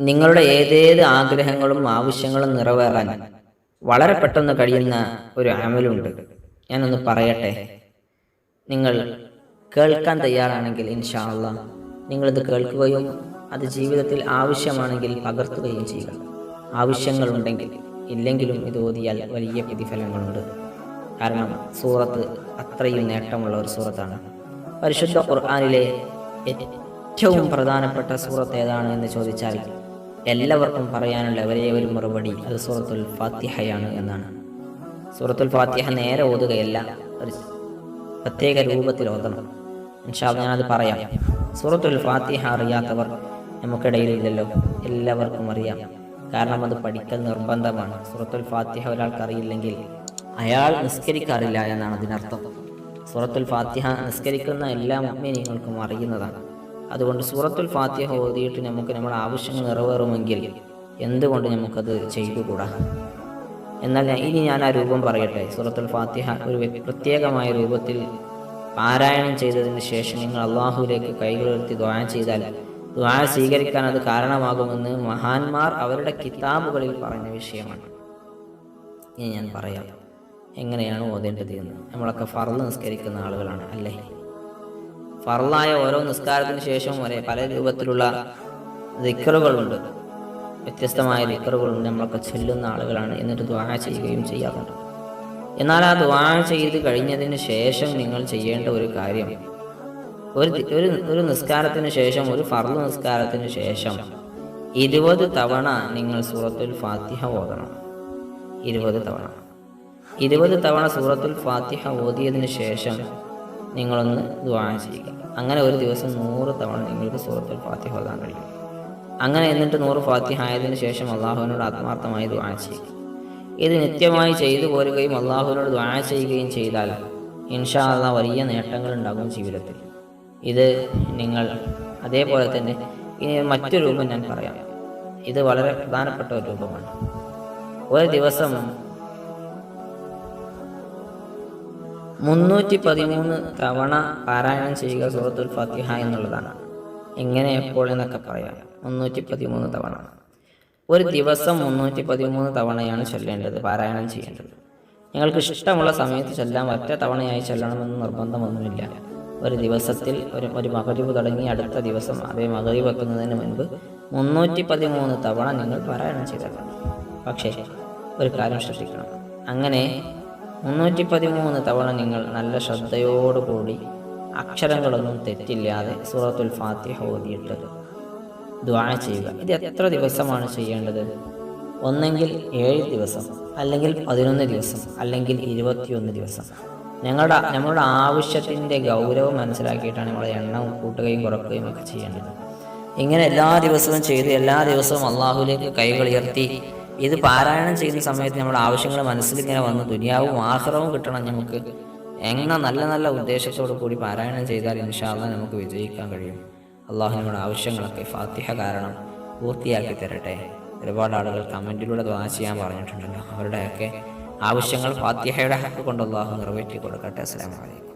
നിങ്ങളുടെ ഏതേത് ആഗ്രഹങ്ങളും ആവശ്യങ്ങളും നിറവേറാൻ വളരെ പെട്ടെന്ന് കഴിയുന്ന ഒരു അമലുണ്ട്. ഞാനൊന്ന് പറയട്ടെ? നിങ്ങൾ കേൾക്കാൻ തയ്യാറാണെങ്കിൽ ഇൻഷാ അള്ളാ നിങ്ങളിത് കേൾക്കുകയും അത് ജീവിതത്തിൽ ആവശ്യമാണെങ്കിൽ പകർത്തുകയും ചെയ്യുക. ആവശ്യങ്ങളുണ്ടെങ്കിൽ ഇല്ലെങ്കിലും ഇത് ഓതിയാൽ വലിയ പ്രതിഫലങ്ങളുണ്ട്. കാരണം സൂറത്ത് അത്രയും നേട്ടമുള്ള ഒരു സൂറത്താണ്. പരിശുദ്ധ ഖുർആാനിലെ ഏറ്റവും പ്രധാനപ്പെട്ട സൂറത്ത് ഏതാണ് എന്ന് ചോദിച്ചാൽ എല്ലാവർക്കും പറയാനുള്ള ഒരേ ഒരു മറുപടി അത് സൂറത്തുൽ ഫാത്തിഹയാണ് എന്നാണ്. സൂറത്തുൽ ഫാത്തിഹ നേരെ ഓതുകയല്ല ഒരു പ്രത്യേക രൂപത്തിൽ ഓതണം. ഞാനത് പറയാം. സൂറത്തുൽ ഫാത്തിഹ അറിയാത്തവർ നമുക്കിടയിൽ ഇല്ലല്ലോ എല്ലാവർക്കും അറിയാം. കാരണം അത് പഠിക്കൽ നിർബന്ധമാണ്. സൂറത്തുൽ ഫാത്തിഹ ഒരാൾക്ക് അറിയില്ലെങ്കിൽ അയാൾ നിസ്കരിക്കാറില്ല എന്നാണ് അതിനർത്ഥം. സൂറത്തുൽ ഫാത്തിഹ നിസ്കരിക്കുന്ന എല്ലാ മുഅ്മിനീങ്ങൾക്കും അറിയുന്നതാണ്. അതുകൊണ്ട് സൂറത്തുൽ ഫാത്തിഹ ഓതിയിട്ട് നമുക്ക് നമ്മുടെ ആവശ്യങ്ങൾ നിറവേറുമെങ്കിൽ എന്തുകൊണ്ട് നമുക്കത് ചെയ്തുകൂടാ? എന്നാൽ ഇനി ഞാൻ ആ രൂപം പറയട്ടെ. സൂറത്തുൽ ഫാത്തിഹ ഒരു പ്രത്യേകമായ രൂപത്തിൽ പാരായണം ചെയ്തതിന് ശേഷം നിങ്ങൾ അള്ളാഹുവിലേക്ക് കൈകളുയർത്തി ദ്വാ ചെയ്താൽ ദ്വാ സ്വീകരിക്കാൻ അത് കാരണമാകുമെന്ന് മഹാന്മാർ അവരുടെ കിതാബുകളിൽ പറഞ്ഞ വിഷയമാണ്. ഇനി ഞാൻ പറയാം. എങ്ങനെയാണ് ഓതേണ്ടത് എന്ന്. നമ്മളൊക്കെ ഫറന്ന് നിസ്കരിക്കുന്ന ആളുകളാണ് അല്ലേ? ഫർളായ ഓരോ നിസ്കാരത്തിന് ശേഷവും വരെ പല രൂപത്തിലുള്ള ദിക്കറുകളുണ്ട്. വ്യത്യസ്തമായ ദിക്കറുകളുണ്ട്. നമ്മളൊക്കെ ചെല്ലുന്ന ആളുകളാണ്. എന്നിട്ട് ദ്വാ ചെയ്യുകയും ചെയ്യാറുണ്ട്. എന്നാൽ ആ ദ്വാ ചെയ്ത് കഴിഞ്ഞതിന് ശേഷം നിങ്ങൾ ചെയ്യേണ്ട ഒരു കാര്യം ഒരു ഒരു ഒരു നിസ്കാരത്തിന് ശേഷം ഒരു ഫർദ് നിസ്കാരത്തിന് ശേഷം ഇരുപത് തവണ നിങ്ങൾ സൂറത്തുൽ ഫാത്തിഹ ഓതണം. ഇരുപത് തവണ. ഇരുപത് തവണ സൂറത്തുൽ ഫാത്തിഹ ഓതിയതിന് ശേഷം നിങ്ങളൊന്ന് ദ്വാ ചെയ്യുക അങ്ങനെ ഒരു ദിവസം നൂറ് തവണ നിങ്ങൾക്ക് സുഹൃത്തിൽ ഫാത്തിഹ ഓതാൻ കഴിയും. അങ്ങനെ എന്നിട്ട് നൂറ് ഫാത്തിഹ ആയതിന് ശേഷം അള്ളാഹുവിനോട് ആത്മാർത്ഥമായി ദ്വാ ചെയ്യുക ഇത് നിത്യമായി ചെയ്തു പോരുകയും അള്ളാഹുവിനോട് ദ്വാ ചെയ്യുകയും ചെയ്താൽ ഇൻഷാ അള്ളാഹ് വലിയ നേട്ടങ്ങൾ ഉണ്ടാകും ജീവിതത്തിൽ. ഇത് നിങ്ങൾ അതേപോലെ തന്നെ ഇനി മറ്റൊരു രൂപം ഞാൻ പറയാം. ഇത് വളരെ പ്രധാനപ്പെട്ട ഒരു രൂപമാണ്. ഒരു ദിവസം മുന്നൂറ്റി പതിമൂന്ന് തവണ പാരായണം ചെയ്യുക സൂറത്തുൽ ഫാത്തിഹ എന്നുള്ളതാണ്. എങ്ങനെ എപ്പോൾ എന്നൊക്കെ പറയാം. മുന്നൂറ്റി പതിമൂന്ന് തവണ. ഒരു ദിവസം മുന്നൂറ്റി പതിമൂന്ന് തവണയാണ് ചൊല്ലേണ്ടത് പാരായണം ചെയ്യേണ്ടത്. നിങ്ങൾക്ക് ഇഷ്ടമുള്ള സമയത്ത് ചെല്ലാം ഒറ്റ തവണയായി ചെല്ലണമെന്ന് നിർബന്ധമൊന്നുമില്ല. ഒരു ദിവസത്തിൽ ഒരു ഒരു മകരിവ് തുടങ്ങി അടുത്ത ദിവസം അതേ മകരീവ് വെക്കുന്നതിന് മുൻപ് മുന്നൂറ്റി പതിമൂന്ന് തവണ നിങ്ങൾ പാരായണം ചെയ്തേക്കണം പക്ഷേ ഒരു കാര്യം ശ്രദ്ധിക്കണം. അങ്ങനെ മുന്നൂറ്റി പതിമൂന്ന് തവണ നിങ്ങൾ നല്ല ശ്രദ്ധയോടുകൂടി അക്ഷരങ്ങളൊന്നും തെറ്റില്ലാതെ സൂറത്തുൽ ഫാത്തിഹ ഓതിയിട്ട് ദ്വാ ചെയ്യുക. ഇത് എത്ര ദിവസമാണ് ചെയ്യേണ്ടത്? ഒന്നെങ്കിൽ ഏഴ് ദിവസം അല്ലെങ്കിൽ പതിനൊന്ന് ദിവസം അല്ലെങ്കിൽ ഇരുപത്തിയൊന്ന് ദിവസം. ഞങ്ങളുടെ നമ്മളുടെ ആവശ്യത്തിന്റെ ഗൗരവം മനസ്സിലാക്കിയിട്ടാണ് നമ്മളെ എണ്ണം കൂട്ടുകയും കുറക്കുകയും ഒക്കെ ചെയ്യേണ്ടത്. ഇങ്ങനെ എല്ലാ ദിവസവും ചെയ്ത് എല്ലാ ദിവസവും അള്ളാഹുലേക്ക് കൈകൾ ഉയർത്തി ഇത് പാരായണം ചെയ്യുന്ന സമയത്ത് നമ്മുടെ ആവശ്യങ്ങൾ മനസ്സിൽ ഇങ്ങനെ വന്ന് ദുനിയാവും ആഹ്റവും കിട്ടണം നമുക്ക് എങ്ങനെ നല്ല നല്ല ഉദ്ദേശത്തോടു കൂടി പാരായണം ചെയ്താൽ ഇൻഷാല്ല നമുക്ക് വിജയിക്കാൻ കഴിയും. അള്ളാഹു നമ്മുടെ ആവശ്യങ്ങളൊക്കെ ഫാത്തിഹ കാരണം പൂർത്തിയാക്കി തരട്ടെ. ഒരുപാട് ആളുകൾ കമന്റിലൂടെ ദ്വാ ചെയ്യാൻ പറഞ്ഞിട്ടുണ്ടല്ലോ. അവരുടെയൊക്കെ ആവശ്യങ്ങൾ ഫാത്തിഹയുടെ ഹക്ക് കൊണ്ട് അള്ളാഹു നിറവേറ്റി കൊടുക്കട്ടെ. അലൈക്കും.